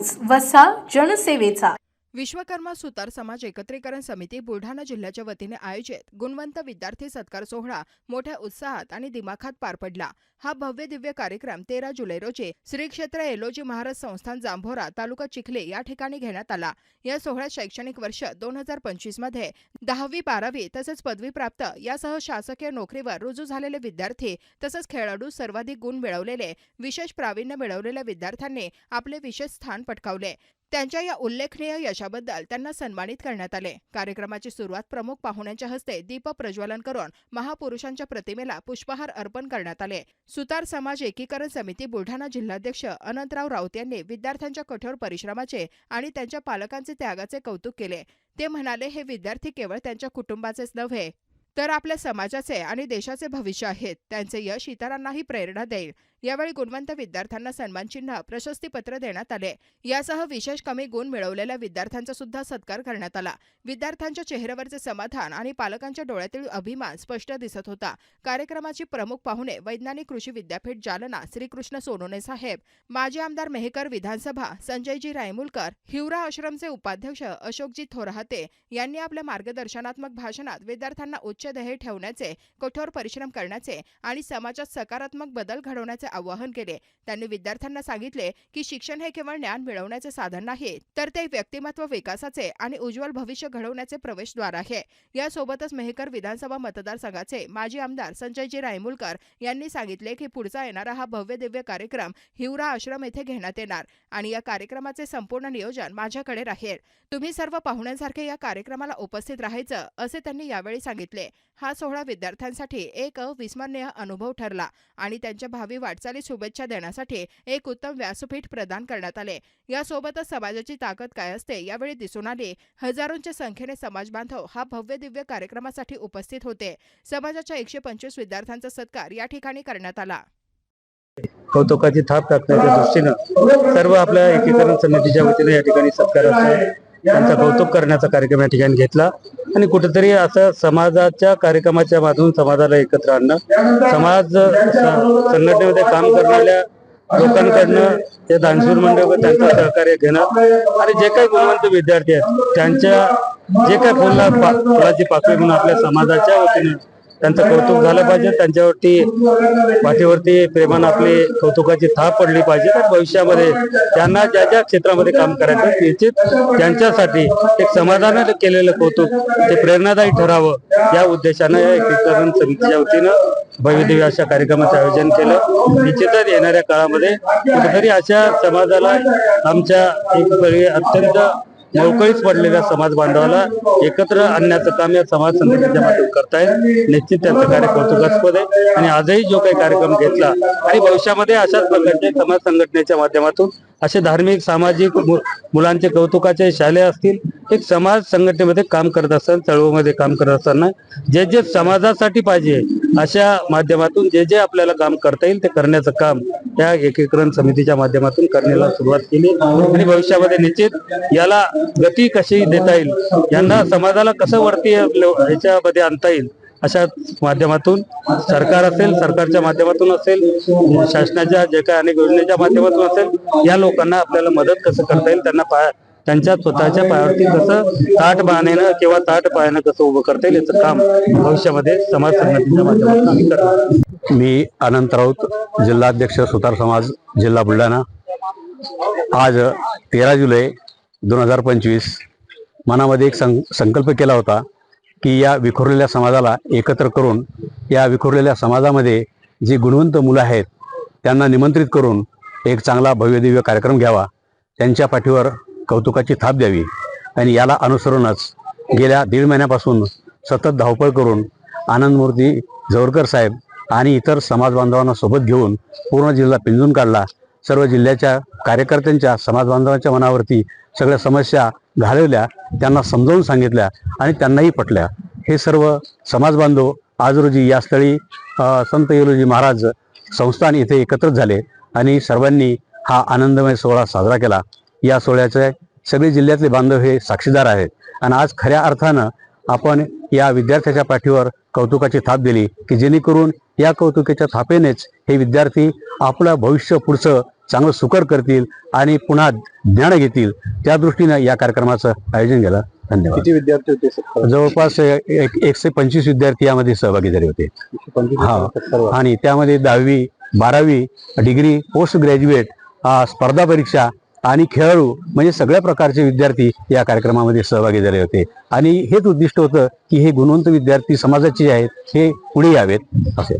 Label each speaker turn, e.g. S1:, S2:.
S1: News वसा जनसेवेचा.
S2: विश्वकर्मा सुतार समाज एकत्रीकरण समिती बुलढाणा जिल्ह्याच्या वतीने आयोजित गुणवंत विद्यार्थी सत्कार सोहळा मोठ्या उत्साहात आणि दिमाखात पार पडला. हा भव्य दिव्य कार्यक्रम तेरा जुलै रोजी श्री क्षेत्र एलोजी महाराज संस्थान जांभोरा तालुका चिखले या ठिकाणी घेण्यात आला. या सोहळ्यात शैक्षणिक वर्ष दोन हजार पंचवीसमध्ये दहावी बारावी तसेच पदवी प्राप्त यासह शासकीय नोकरीवर रुजू झालेले विद्यार्थी तसंच खेळाडू सर्वाधिक गुण मिळवलेले विशेष प्रावीण्य मिळवलेल्या विद्यार्थ्यांनी आपले विशेष स्थान पटकावले. त्यांच्या या उल्लेखनीय यशाबद्दल त्यांना सन्मानित करण्यात आले. कार्यक्रमाची सुरुवात प्रमुख पाहुण्यांच्या हस्ते दीप प्रज्वलन करून महापुरुषांच्या प्रतिमेला पुष्पहार अर्पण करण्यात आले. सुतार समाज एकीकरण समिती बुलढाणा जिल्हाध्यक्ष अनंतराव राऊत यांनी विद्यार्थ्यांच्या कठोर परिश्रमाचे आणि त्यांच्या पालकांचे त्यागाचे कौतुक केले. ते म्हणाले हे विद्यार्थी केवळ त्यांच्या कुटुंबाचेच नव्हे तर आपल्या समाजाचे आणि देशाचे भविष्य आहेत. त्यांचे यश इतरांनाही प्रेरणा देईल. यावेळी गुणवंत विद्यार्थ्यांना सन्मानचिन्ह प्रशस्तीपत्र देण्यात आले. यासह विशेष कमी गुण मिळवलेल्या विद्यार्थ्यांचा सुद्धा सत्कार करण्यात आला. विद्यार्थ्यांच्या चेहऱ्यावरचे समाधान आणि पालकांच्या डोळ्यातील अभिमान स्पष्ट दिसत होता. कार्यक्रमाची प्रमुख पाहुणे वैज्ञानिक कृषी विद्यापीठ जालना श्रीकृष्ण सोनोने साहेब माजी आमदार मेहकर विधानसभा संजयजी रायमुलकर हिवरा आश्रमचे उपाध्यक्ष अशोकजी थोरहाते यांनी आपल्या मार्गदर्शनात्मक भाषणात विद्यार्थ्यांना उच्च ध्येय ठेवण्याचे कठोर परिश्रम करण्याचे आणि समाजात सकारात्मक बदल घडवण्याचे आवाहन केले. त्यांनी विद्यार्थ्यांना सांगितले की शिक्षण हे केवळ ज्ञान मिळवण्याचे साधन नाही तर ते व्यक्तिमत्व विकासाचे आणि उज्ज्वल भविष्य घडवण्याचे प्रवेशद्वार आहे. यासोबतच मेहकर विधानसभा मतदारसंघाचे माजी आमदार संजयजी रायमुलकर यांनी सांगितले की पुढचा येणारा हा भव्य दिव्य कार्यक्रम हिवरा आश्रम येथे घेण्यात येणार आणि या कार्यक्रमाचे संपूर्ण नियोजन माझ्याकडे राहील. तुम्ही सर्व पाहुण्यांसारखे या कार्यक्रमाला उपस्थित राहायचं असे त्यांनी यावेळी सांगितले. हा सोहळा विद्यार्थ्यांसाठी एक अविस्मरणीय अनुभव ठरला आणि त्यांच्या भावी वाट वाटचाली शुभेच्छा देण्यासाठी एक उत्तम व्यासपीठ प्रदान करण्यात आले. यासोबतच समाजाची ताकद काय असते यावेळी दिसून आली. हजारोंच्या संख्येने समाज बांधव हा भव्य दिव्य कार्यक्रमासाठी उपस्थित होते. समाजाच्या एकशे पंचवीस विद्यार्थ्यांचा सत्कार या ठिकाणी करण्यात आला.
S3: कौतुकाची थाप टाकण्याच्या दृष्टीनं सर्व आपल्या एकीकरण समितीच्या वतीने या ठिकाणी सत्काराचं त्यांचा कौतुक करण्याचा कार्यक्रम या ठिकाणी घेतला. आणि कुठेतरी असं समाजाच्या कार्यक्रमाच्या माध्यमातून समाजाला एकत्र आणणं समाज संघटनेमध्ये काम करणाऱ्या लोकांकडनं ते दानशूर मंडळ व त्यांचं सहकार्य घेणं आणि जे काही गुणवंत विद्यार्थी आहेत त्यांच्या जे काही फुलला फुलाची पाकळी म्हणून आपल्या समाजाच्या वतीनं त्यांचं कौतुक झालं पाहिजे त्यांच्यावरती पाठीवरती प्रेमानं आपली कौतुकाची थाप पडली पाहिजे. तर भविष्यामध्ये त्यांना ज्या ज्या क्षेत्रामध्ये काम करायचं निश्चित त्यांच्यासाठी एक समाधानाने केलेलं कौतुक ते प्रेरणादायी ठरावं. या उद्देशानं या एकीकरण समितीच्या वतीनं भव्यदिव्य अशा कार्यक्रमाचं आयोजन केलं. निश्चितच येणाऱ्या काळामध्ये कुठेतरी अशा समाजाला आमच्या एक अत्यंत मोकळीच पडलेल्या समाज बांधवाला एकत्र आणण्याचं काम या समाज संघटनेच्या माध्यमातून करतायत. निश्चित त्यांचं कार्य कौतुकास्पद आहे. आणि आजही जो काही कार्यक्रम घेतला आणि भविष्यामध्ये अशाच प्रकारचे समाज संघटनेच्या माध्यमातून असे धार्मिक सामाजिक मु- मुलांचे कौतुकाचे शालेय असतील एक समाज संघटनेमध्ये काम करत असताना चळवळीमध्ये काम करत असताना जे जे समाजासाठी पाहिजे अशा माध्यमातून जे जे आपल्याला काम करता येईल ते करण्याचं काम त्या एकीकरण समितीच्या माध्यमातून करण्याला सुरुवात केली आणि भविष्यामध्ये निश्चित याला गती कशी देता येईल यांना समाजाला कसं वरती याच्यामध्ये ह्याच्यामध्ये आणता येईल अशा माध्यमातून सरकार असेल सरकारच्या माध्यमातून असेल शासनाच्या जे काही अनेक योजनेच्या माध्यमातून असेल या लोकांना आपल्याला मदत कसं करता येईल त्यांना पाया त्यांच्या स्वतःच्या पायावरती कसं ताट बाणेनं किंवा ताट पायानं कसं उभं करता येईल याचं काम भविष्यामध्ये समाज संघटनेच्या माध्यमातून आम्ही करतो
S4: मी अनंत राऊत जिल्हाध्यक्ष सुतार समाज जिल्हा बुलढाणा. आज तेरा जुलै दोन हजार पंचवीस मनामध्ये एक सं संकल्प केला होता की या विखुरलेल्या समाजाला एकत्र करून या विखुरलेल्या समाजामध्ये जी गुणवंत मुलं आहेत त्यांना निमंत्रित करून एक चांगला भव्यदिव्य कार्यक्रम घ्यावा. त्यांच्या पाठीवर कौतुकाची थाप द्यावी. आणि याला अनुसरूनच गेल्या दीड महिन्यापासून सतत धावपळ करून आनंदमूर्ती जवळकर साहेब आणि इतर समाज बांधवांना सोबत घेऊन पूर्ण जिल्हा पिंजून काढला. सर्व जिल्ह्याच्या कार्यकर्त्यांच्या समाजबांधवांच्या मनावरती सगळ्या समस्या घालवल्या त्यांना समजावून सांगितल्या आणि त्यांनाही पटल्या. हे सर्व समाज बांधव आज रोजी या स्थळी संत येलोजी महाराज संस्थान इथे एकत्र झाले आणि सर्वांनी हा आनंदमय सोहळा साजरा केला. या सोहळ्याचे सगळे जिल्ह्यातले बांधव हे साक्षीदार आहेत. आणि आज खऱ्या अर्थानं आपण या विद्यार्थ्याच्या पाठीवर कौतुकाची थाप दिली की जेणेकरून या कौतुकाच्या थापेनेच हे विद्यार्थी आपलं भविष्य पुढचं चांगलं सुकर करतील आणि पुन्हा ज्ञान घेतील. त्या दृष्टीनं या कार्यक्रमाचं आयोजन केलं. धन्यवाद.
S5: किती विद्यार्थी होते?
S4: जवळपास एक एकशे पंचवीस विद्यार्थी यामध्ये सहभागी झाले होते. हा. आणि त्यामध्ये दहावी बारावी डिग्री पोस्ट ग्रॅज्युएट स्पर्धा परीक्षा आणि खेळाडू म्हणजे सगळ्या प्रकारचे विद्यार्थी या कार्यक्रमामध्ये सहभागी झाले होते. आणि हेच उद्दिष्ट होतं की हे गुणवंत विद्यार्थी समाजाचे जे आहेत हे पुढे यावेत असे.